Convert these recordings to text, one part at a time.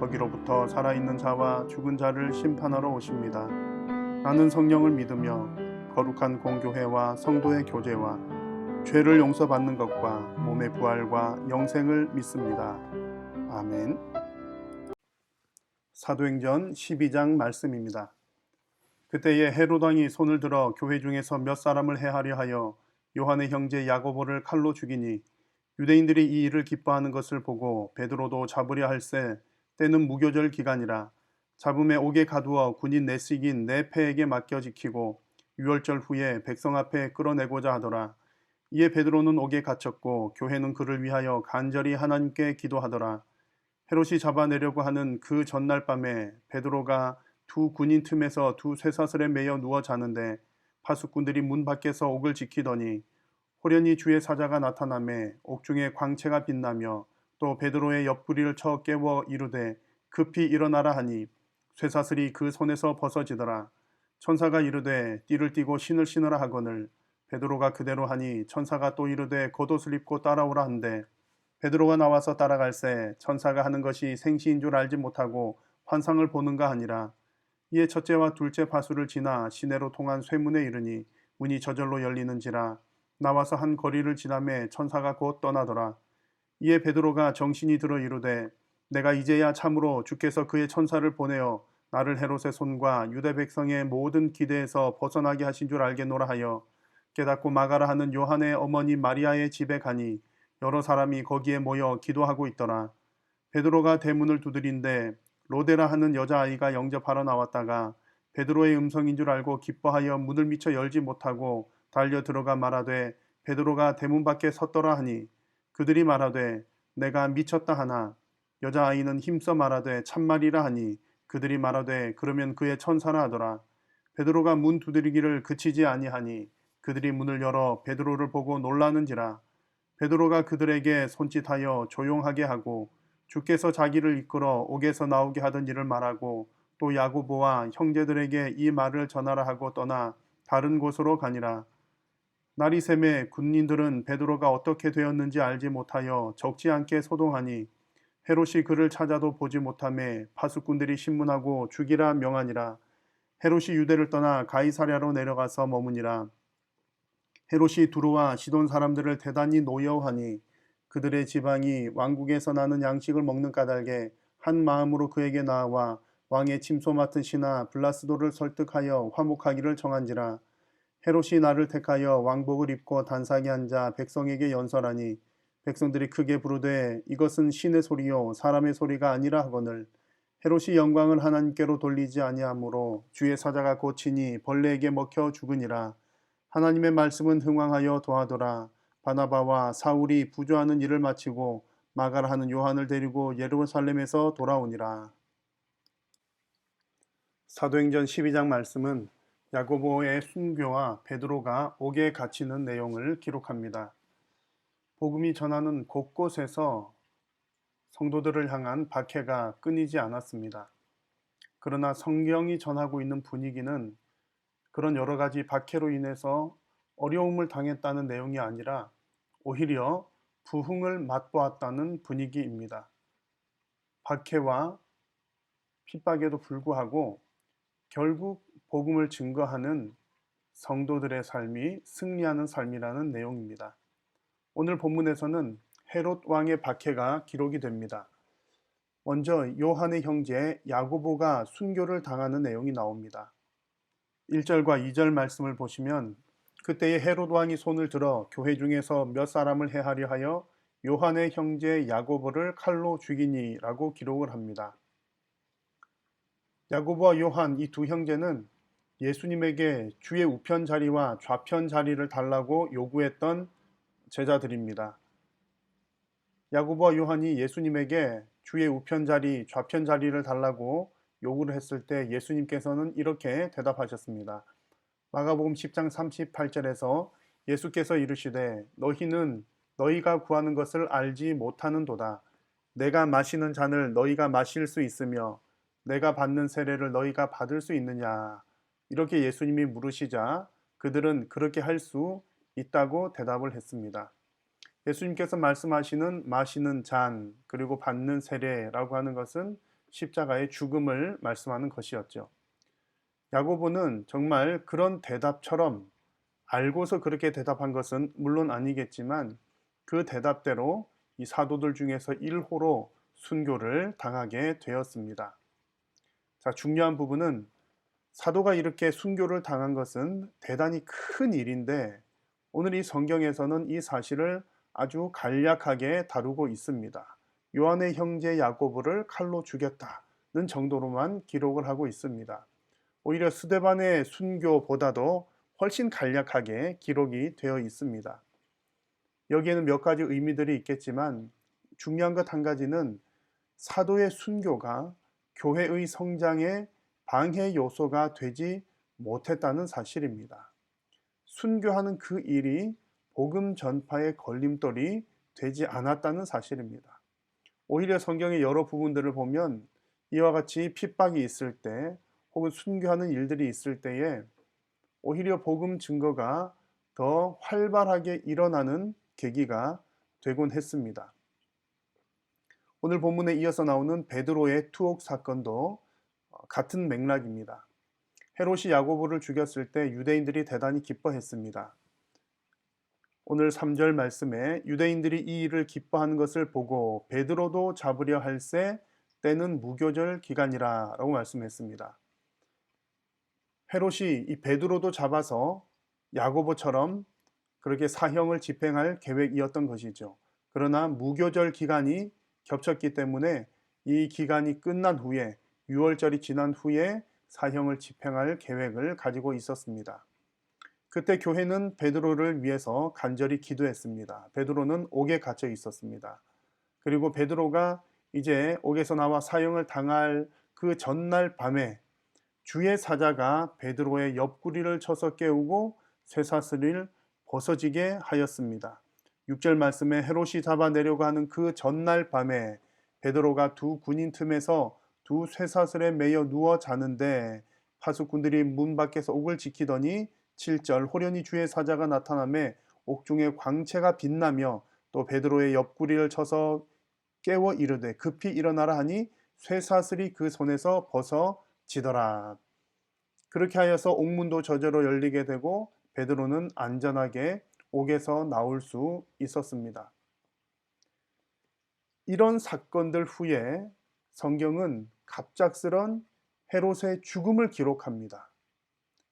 거기로부터 살아있는 자와 죽은 자를 심판하러 오십니다. 나는 성령을 믿으며 거룩한 공교회와 성도의 교제와 죄를 용서받는 것과 몸의 부활과 영생을 믿습니다. 아멘. 사도행전 12장 말씀입니다. 그때에 헤롯 왕이 손을 들어 교회 중에서 몇 사람을 해하려 하여 요한의 형제 야고보를 칼로 죽이니 유대인들이 이 일을 기뻐하는 것을 보고 베드로도 잡으려 할세 때는 무교절 기간이라 잡음에 옥에 가두어 군인 내식인 내 패에게 맡겨 지키고 유월절 후에 백성 앞에 끌어내고자 하더라. 이에 베드로는 옥에 갇혔고 교회는 그를 위하여 간절히 하나님께 기도하더라. 헤롯이 잡아내려고 하는 그 전날 밤에 베드로가 두 군인 틈에서 두 쇠사슬에 매여 누워 자는데 파수꾼들이 문 밖에서 옥을 지키더니 호련히 주의 사자가 나타나매 옥중에 광채가 빛나며 또 베드로의 옆구리를 쳐 깨워 이르되 급히 일어나라 하니 쇠사슬이 그 손에서 벗어지더라. 천사가 이르되 띠를 띠고 신을 신으라 하거늘. 베드로가 그대로 하니 천사가 또 이르되 겉옷을 입고 따라오라 한대. 베드로가 나와서 따라갈새 천사가 하는 것이 생시인 줄 알지 못하고 환상을 보는가 하니라. 이에 첫째와 둘째 파수를 지나 시내로 통한 쇠문에 이르니 문이 저절로 열리는지라. 나와서 한 거리를 지나매 천사가 곧 떠나더라 이에 베드로가 정신이 들어 이르되 내가 이제야 참으로 주께서 그의 천사를 보내어 나를 헤롯의 손과 유대 백성의 모든 기대에서 벗어나게 하신 줄 알겠노라 하여 깨닫고 마가라 하는 요한의 어머니 마리아의 집에 가니 여러 사람이 거기에 모여 기도하고 있더라. 베드로가 대문을 두드린데 로데라 하는 여자아이가 영접하러 나왔다가 베드로의 음성인 줄 알고 기뻐하여 문을 미쳐 열지 못하고 달려 들어가 말하되 베드로가 대문 밖에 섰더라 하니 그들이 말하되 내가 미쳤다 하나 여자아이는 힘써 말하되 참말이라 하니 그들이 말하되 그러면 그의 천사라 하더라. 베드로가 문 두드리기를 그치지 아니하니 그들이 문을 열어 베드로를 보고 놀라는지라. 베드로가 그들에게 손짓하여 조용하게 하고 주께서 자기를 이끌어 옥에서 나오게 하던 일을 말하고 또 야고보와 형제들에게 이 말을 전하라 하고 떠나 다른 곳으로 가니라. 날이 샘에 군인들은 베드로가 어떻게 되었는지 알지 못하여 적지 않게 소동하니 헤롯이 그를 찾아도 보지 못함에 파수꾼들이 신문하고 죽이라 명하니라. 헤롯이 유대를 떠나 가이사랴로 내려가서 머무니라. 헤롯이 두루와 시돈 사람들을 대단히 노여워하니 그들의 지방이 왕국에서 나는 양식을 먹는 까닭에 한 마음으로 그에게 나와 왕의 침소 맡은 신하 블라스도를 설득하여 화목하기를 정한지라. 헤롯이 나를 택하여 왕복을 입고 단상에 앉아 백성에게 연설하니 백성들이 크게 부르되 이것은 신의 소리요 사람의 소리가 아니라 하거늘. 헤롯이 영광을 하나님께로 돌리지 아니하므로 주의 사자가 고치니 벌레에게 먹혀 죽으니라. 하나님의 말씀은 흥왕하여 도하더라. 바나바와 사울이 부조하는 일을 마치고 마가라 하는 요한을 데리고 예루살렘에서 돌아오니라. 사도행전 12장 말씀은 야고보의 순교와 베드로가 옥에 갇히는 내용을 기록합니다. 복음이 전하는 곳곳에서 성도들을 향한 박해가 끊이지 않았습니다. 그러나 성경이 전하고 있는 분위기는 그런 여러 가지 박해로 인해서 어려움을 당했다는 내용이 아니라 오히려 부흥을 맛보았다는 분위기입니다. 박해와 핍박에도 불구하고 결국 복음을 증거하는 성도들의 삶이 승리하는 삶이라는 내용입니다. 오늘 본문에서는 헤롯 왕의 박해가 기록이 됩니다. 먼저 요한의 형제 야고보가 순교를 당하는 내용이 나옵니다. 1절과 2절 말씀을 보시면 그때에 헤롯 왕이 손을 들어 교회 중에서 몇 사람을 해하려 하여 요한의 형제 야고보를 칼로 죽이니라고 기록을 합니다. 야고보와 요한 이 두 형제는 예수님에게 주의 우편 자리와 좌편 자리를 달라고 요구했던 제자들입니다. 야고보와 요한이 예수님에게 주의 우편 자리, 좌편 자리를 달라고 요구를 했을 때 예수님께서는 이렇게 대답하셨습니다. 마가복음 10장 38절에서 예수께서 이르시되 너희는 너희가 구하는 것을 알지 못하는도다. 내가 마시는 잔을 너희가 마실 수 있으며 내가 받는 세례를 너희가 받을 수 있느냐. 이렇게 예수님이 물으시자 그들은 그렇게 할 수 있다고 대답을 했습니다. 예수님께서 말씀하시는 마시는 잔 그리고 받는 세례라고 하는 것은 십자가의 죽음을 말씀하는 것이었죠. 야고보는 정말 그런 대답처럼 알고서 그렇게 대답한 것은 물론 아니겠지만 그 대답대로 이 사도들 중에서 1호로 순교를 당하게 되었습니다. 자, 중요한 부분은 사도가 이렇게 순교를 당한 것은 대단히 큰 일인데 오늘 이 성경에서는 이 사실을 아주 간략하게 다루고 있습니다. 요한의 형제 야고보를 칼로 죽였다는 정도로만 기록을 하고 있습니다. 오히려 스데반의 순교보다도 훨씬 간략하게 기록이 되어 있습니다. 여기에는 몇 가지 의미들이 있겠지만 중요한 것 한 가지는 사도의 순교가 교회의 성장에 방해 요소가 되지 못했다는 사실입니다. 순교하는 그 일이 복음 전파의 걸림돌이 되지 않았다는 사실입니다. 오히려 성경의 여러 부분들을 보면 이와 같이 핍박이 있을 때 혹은 순교하는 일들이 있을 때에 오히려 복음 증거가 더 활발하게 일어나는 계기가 되곤 했습니다. 오늘 본문에 이어서 나오는 베드로의 투옥 사건도 같은 맥락입니다. 헤롯이 야고보를 죽였을 때 유대인들이 대단히 기뻐했습니다. 오늘 3절 말씀에 유대인들이 이 일을 기뻐하는 것을 보고 베드로도 잡으려 할세 때는 무교절 기간이라 라고 말씀했습니다. 헤롯이 이 베드로도 잡아서 야고보처럼 그렇게 사형을 집행할 계획이었던 것이죠. 그러나 무교절 기간이 겹쳤기 때문에 이 기간이 끝난 후에 6월절이 지난 후에 사형을 집행할 계획을 가지고 있었습니다. 그때 교회는 베드로를 위해서 간절히 기도했습니다. 베드로는 옥에 갇혀 있었습니다. 그리고 베드로가 이제 옥에서 나와 사형을 당할 그 전날 밤에 주의 사자가 베드로의 옆구리를 쳐서 깨우고 쇠사슬을 벗어지게 하였습니다. 6절 말씀에 헤롯이 잡아내려고 하는 그 전날 밤에 베드로가 두 군인 틈에서 두 쇠사슬에 매여 누워 자는데 파수꾼들이 문 밖에서 옥을 지키더니 7절 호련히 주의 사자가 나타남에 옥중에 광채가 빛나며 또 베드로의 옆구리를 쳐서 깨워 이르되 급히 일어나라 하니 쇠사슬이 그 손에서 벗어지더라. 그렇게 하여서 옥문도 저절로 열리게 되고 베드로는 안전하게 옥에서 나올 수 있었습니다. 이런 사건들 후에 성경은 갑작스런 헤롯의 죽음을 기록합니다.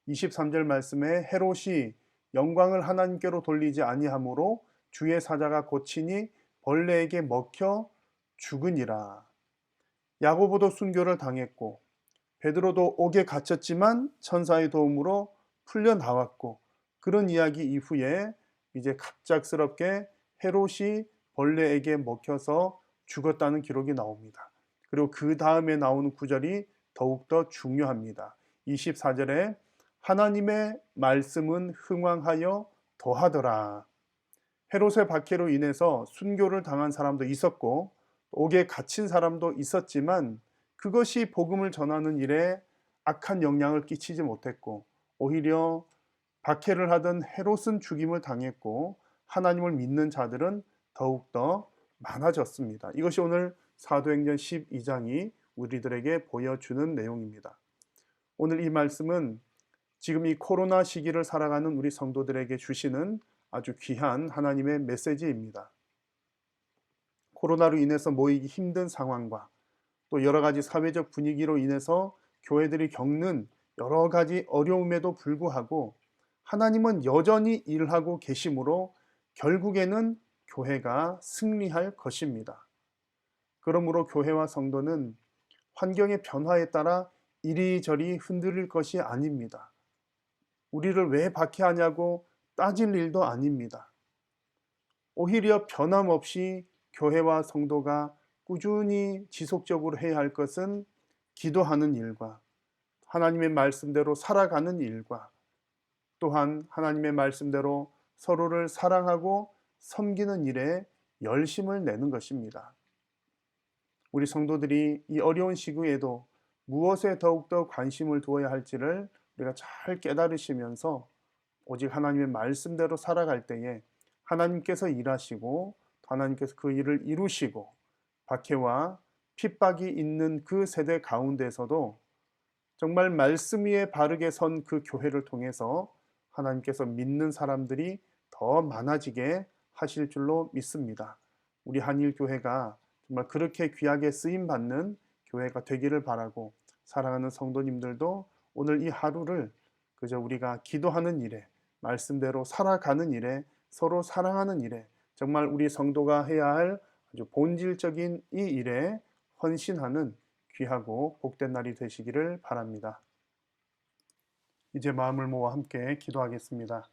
23절 말씀에 헤롯이 영광을 하나님께로 돌리지 아니하므로 주의 사자가 고치니 벌레에게 먹혀 죽으니라. 야고보도 순교를 당했고 베드로도 옥에 갇혔지만 천사의 도움으로 풀려 나왔고 그런 이야기 이후에 이제 갑작스럽게 헤롯이 벌레에게 먹혀서 죽었다는 기록이 나옵니다. 그리고 그 다음에 나오는 구절이 더욱더 중요합니다. 24절에 하나님의 말씀은 흥왕하여 더하더라. 헤롯의 박해로 인해서 순교를 당한 사람도 있었고 옥에 갇힌 사람도 있었지만 그것이 복음을 전하는 일에 악한 영향을 끼치지 못했고 오히려 박해를 하던 헤롯은 죽임을 당했고 하나님을 믿는 자들은 더욱더 많아졌습니다. 이것이 오늘 사도행전 12장이 우리들에게 보여주는 내용입니다. 오늘 이 말씀은 지금 이 코로나 시기를 살아가는 우리 성도들에게 주시는 아주 귀한 하나님의 메시지입니다. 코로나로 인해서 모이기 힘든 상황과 또 여러 가지 사회적 분위기로 인해서 교회들이 겪는 여러 가지 어려움에도 불구하고 하나님은 여전히 일하고 계시므로 결국에는 교회가 승리할 것입니다. 그러므로 교회와 성도는 환경의 변화에 따라 이리저리 흔들릴 것이 아닙니다. 우리를 왜 박해하냐고 따질 일도 아닙니다. 오히려 변함없이 교회와 성도가 꾸준히 지속적으로 해야 할 것은 기도하는 일과 하나님의 말씀대로 살아가는 일과 또한 하나님의 말씀대로 서로를 사랑하고 섬기는 일에 열심을 내는 것입니다. 우리 성도들이 이 어려운 시기에도 무엇에 더욱더 관심을 두어야 할지를 우리가 잘 깨달으시면서 오직 하나님의 말씀대로 살아갈 때에 하나님께서 일하시고 하나님께서 그 일을 이루시고 박해와 핍박이 있는 그 세대 가운데서도 정말 말씀 위에 바르게 선 그 교회를 통해서 하나님께서 믿는 사람들이 더 많아지게 하실 줄로 믿습니다. 우리 한일 교회가 정말 그렇게 귀하게 쓰임 받는 교회가 되기를 바라고 사랑하는 성도님들도 오늘 이 하루를 그저 우리가 기도하는 일에 말씀대로 살아가는 일에 서로 사랑하는 일에 정말 우리 성도가 해야 할 아주 본질적인 이 일에 헌신하는 귀하고 복된 날이 되시기를 바랍니다. 이제 마음을 모아 함께 기도하겠습니다.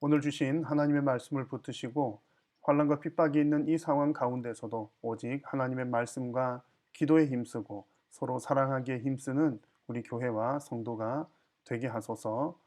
오늘 주신 하나님의 말씀을 붙드시고 환란과 핍박이 있는 이 상황 가운데서도 오직 하나님의 말씀과 기도에 힘쓰고 서로 사랑하기에 힘쓰는 우리 교회와 성도가 되게 하소서.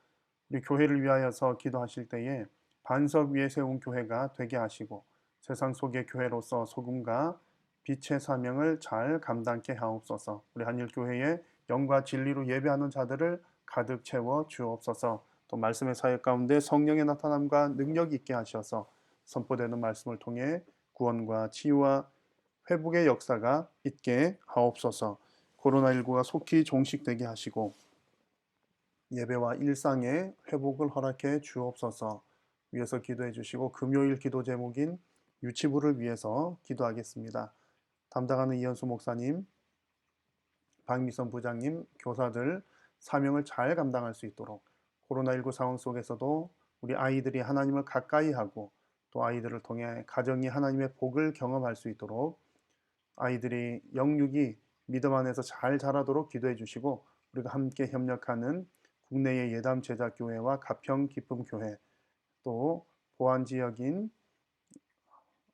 우리 교회를 위하여서 기도하실 때에 반석 위에 세운 교회가 되게 하시고 세상 속의 교회로서 소금과 빛의 사명을 잘 감당케 하옵소서. 우리 한일 교회의 영과 진리로 예배하는 자들을 가득 채워 주옵소서. 또 말씀의 사역 가운데 성령의 나타남과 능력 있게 하셔서 선포되는 말씀을 통해 구원과 치유와 회복의 역사가 있게 하옵소서. 코로나19가 속히 종식되게 하시고 예배와 일상의 회복을 허락해 주옵소서. 위해서 기도해 주시고 금요일 기도 제목인 유치부를 위해서 기도하겠습니다. 담당하는 이현수 목사님, 박미선 부장님, 교사들 사명을 잘 감당할 수 있도록 코로나19 상황 속에서도 우리 아이들이 하나님을 가까이 하고 또 아이들을 통해 가정이 하나님의 복을 경험할 수 있도록 아이들이 영육이 믿음 안에서 잘 자라도록 기도해 주시고 우리가 함께 협력하는 국내의 예담 제자교회와 가평 기쁨 교회 또 보안 지역인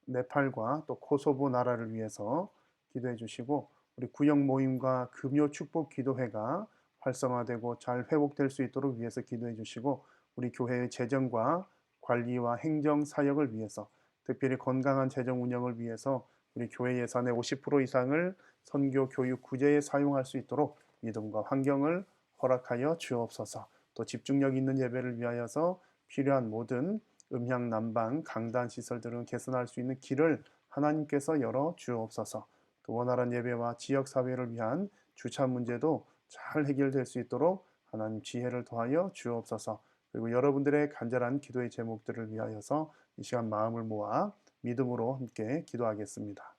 네팔과 또 코소보 나라를 위해서 기도해 주시고 우리 구역 모임과 금요 축복 기도회가 활성화되고 잘 회복될 수 있도록 위해서 기도해 주시고 우리 교회의 재정과 관리와 행정 사역을 위해서 특별히 건강한 재정 운영을 위해서 우리 교회 예산의 50% 이상을 선교 교육 구제에 사용할 수 있도록 믿음과 환경을 허락하여 주옵소서. 또 집중력 있는 예배를 위하여서 필요한 모든 음향 난방 강단 시설들은 개선할 수 있는 길을 하나님께서 열어 주옵소서. 또 원활한 예배와 지역 사회를 위한 주차 문제도 잘 해결될 수 있도록 하나님 지혜를 더하여 주옵소서. 그리고 여러분들의 간절한 기도의 제목들을 위하여서 이 시간 마음을 모아 믿음으로 함께 기도하겠습니다.